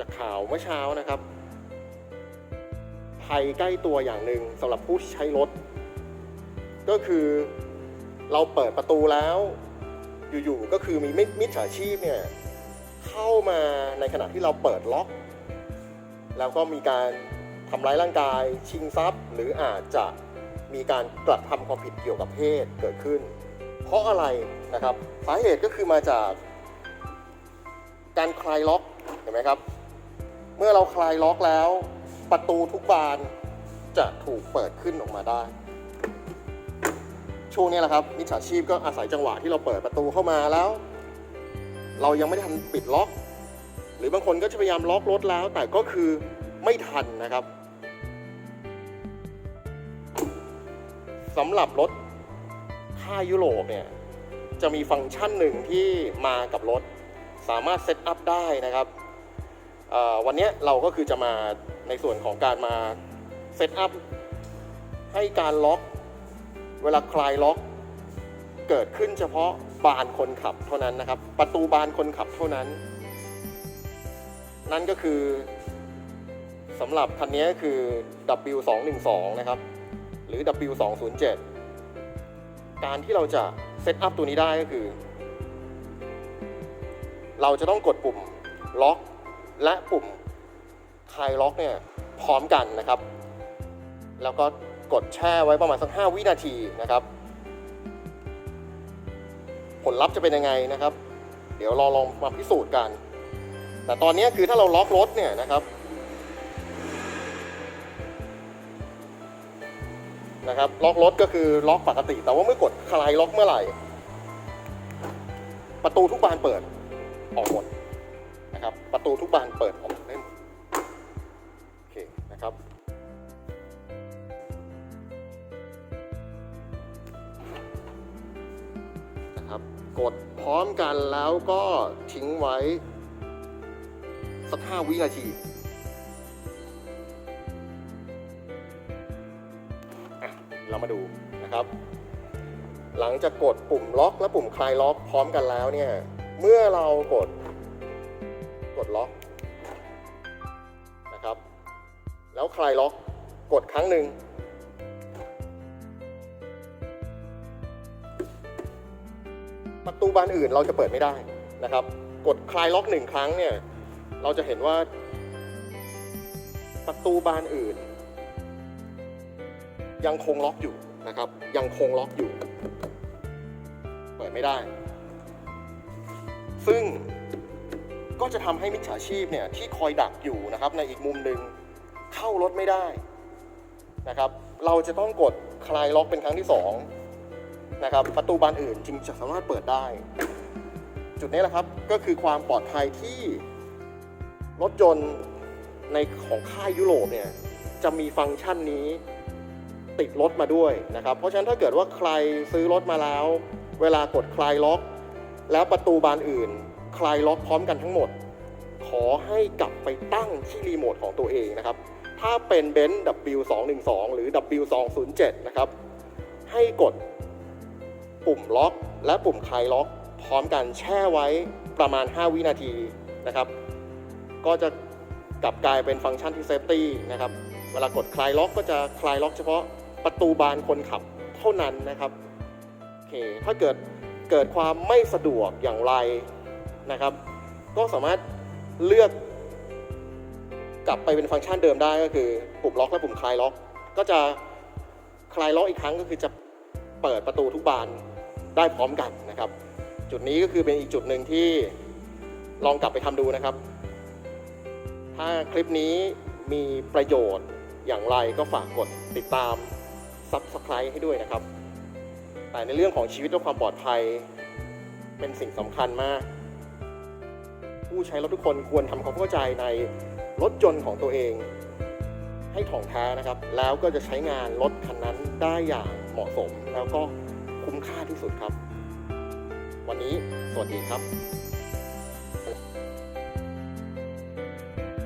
จากข่าวเมื่อเช้านะครับ ภัยใกล้ตัวอย่างหนึ่งสำหรับผู้ที่ใช้รถ ก็คือเราเปิดประตูแล้ว อยู่ๆก็คือมีมิมิจฉาชีพเนี่ยเข้ามาในขณะที่เราเปิดล็อก แล้วก็มีการทำร้ายร่างกาย ชิงทรัพย์ หรืออาจจะมีการกระทำความผิดเกี่ยวกับเพศเกิดขึ้น เพราะอะไรนะครับสาเหตุก็คือมาจากการคลายล็อกเห็นไหมครับ เมื่อเราคลายล็อกแล้ว ประตูทุกบานจะถูกเปิดขึ้นออกมาได้ ช่วงนี้แหละครับมิจฉาชีพก็อาศัยจังหวะที่เราเปิดประตูเข้ามาแล้ว เรายังไม่ทันปิดล็อก หรือบางคนก็จะพยายามล็อกรถแล้ว แต่ก็คือไม่ทันนะครับสำหรับรถค่ายยุโรปเนี่ยจะมีฟังก์ชันหนึ่งที่มากับรถ สามารถเซตอัพได้นะครับ วันนี้เราก็คือจะมาในส่วนของการมาเซตอัพให้การล็อกเวลาคลายล็อก เกิดขึ้นเฉพาะบานคนขับเท่านั้นนะครับ ประตูบานคนขับเท่านั้น นั่นก็คือสำหรับคันนี้คือ W212 นะครับ หรือ W207 การที่เราจะเซตอัพตัวนี้ได้ก็คือ เราจะต้องกดปุ่มล็อก และปุ่มคลายล็อกเนี่ยพร้อมกันนะครับ แล้วก็กดแช่ไว้ประมาณสัก 5 วินาทีนะครับ ผลลัพธ์จะเป็นยังไงนะครับ เดี๋ยวเราลองมาพิสูจน์กัน แต่ตอนนี้คือถ้าเราล็อกรถเนี่ยนะครับนะครับล็อกรถก็คือล็อกปกติ แต่ว่าเมื่อกดคลายล็อกเมื่อไหร่ ประตูทุกบานเปิดออกหมด นะครับ ประตูทุกบานเปิดออกได้หมดโอเคนะครับ นะครับ กดพร้อมกันแล้วก็ทิ้งไว้สักห้าวินาทีเรามาดูนะครับ หลังจากกดปุ่มล็อกและปุ่มคลายล็อกพร้อมกันแล้วเนี่ย เมื่อเรากด กดล็อกนะครับ แล้วคลายล็อกกดครั้งหนึ่งประตูบานอื่นเราจะเปิดไม่ได้นะครับ กดคลายล็อกหนึ่งครั้งเนี่ยเราจะเห็นว่า ประตูบานอื่น ยังคงล็อกอยู่นะครับ ยังคงล็อกอยู่ เปิดไม่ได้ ซึ่ง ก็จะทำให้มิจฉาชีพเนี่ยที่คอยดักอยู่นะครับในอีกมุมหนึ่งเข้ารถไม่ได้นะครับเราจะต้องกดคลายล็อกเป็นครั้งที่สองนะครับประตูบานอื่นจึงจะสามารถเปิดได้ จุดนี้แหละครับก็คือความปลอดภัยที่รถยนต์ในของค่ายยุโรปเนี่ยจะมีฟังก์ชันนี้ติดรถมาด้วยนะครับ เพราะฉะนั้นถ้าเกิดว่าใครซื้อรถมาแล้ว เวลากดคลายล็อก แล้วประตูบานอื่น คลายล็อกพร้อมกันทั้งหมด ขอให้กลับไปตั้งที่รีโมทของตัวเองนะครับ ถ้าเป็นเบนซ์ W212 หรือ W207 นะครับ ให้กดปุ่มล็อก และปุ่มคลายล็อก พร้อมกันแช่ไว้ประมาณ 5 วินาทีนะครับ ก็จะกลับกลายเป็นฟังก์ชันที่เซฟตี้นะครับ เวลากดคลายล็อกก็จะคลายล็อกเฉพาะประตูบานคนขับเท่านั้นนะครับโอเคถ้าเกิดเกิดความไม่สะดวกอย่างไร นะครับ ก็สามารถเลือกกลับไปเป็นฟังก์ชันเดิมได้ก็คือปุ่มล็อกและปุ่มคลายล็อก ก็จะคลายล็อกอีกครั้งก็คือจะเปิดประตูทุกบานได้พร้อมกันนะครับ จุดนี้ก็คือเป็นอีกจุดหนึ่งที่ลองกลับไปทำดูนะครับ ถ้าคลิปนี้มีประโยชน์อย่างไรก็ฝากกดติดตาม Subscribe ให้ด้วยนะครับ แต่ในเรื่องของชีวิตและความปลอดภัยเป็นสิ่งสำคัญมาก ผู้ใช้รถทุกคนควรทำความเข้าใจในรถยนต์ของตัวเอง ให้ถ่องแท้นะครับ แล้วก็จะใช้งานรถคันนั้นได้อย่างเหมาะสม แล้วก็คุ้มค่าที่สุดครับ วันนี้สวัสดีครับ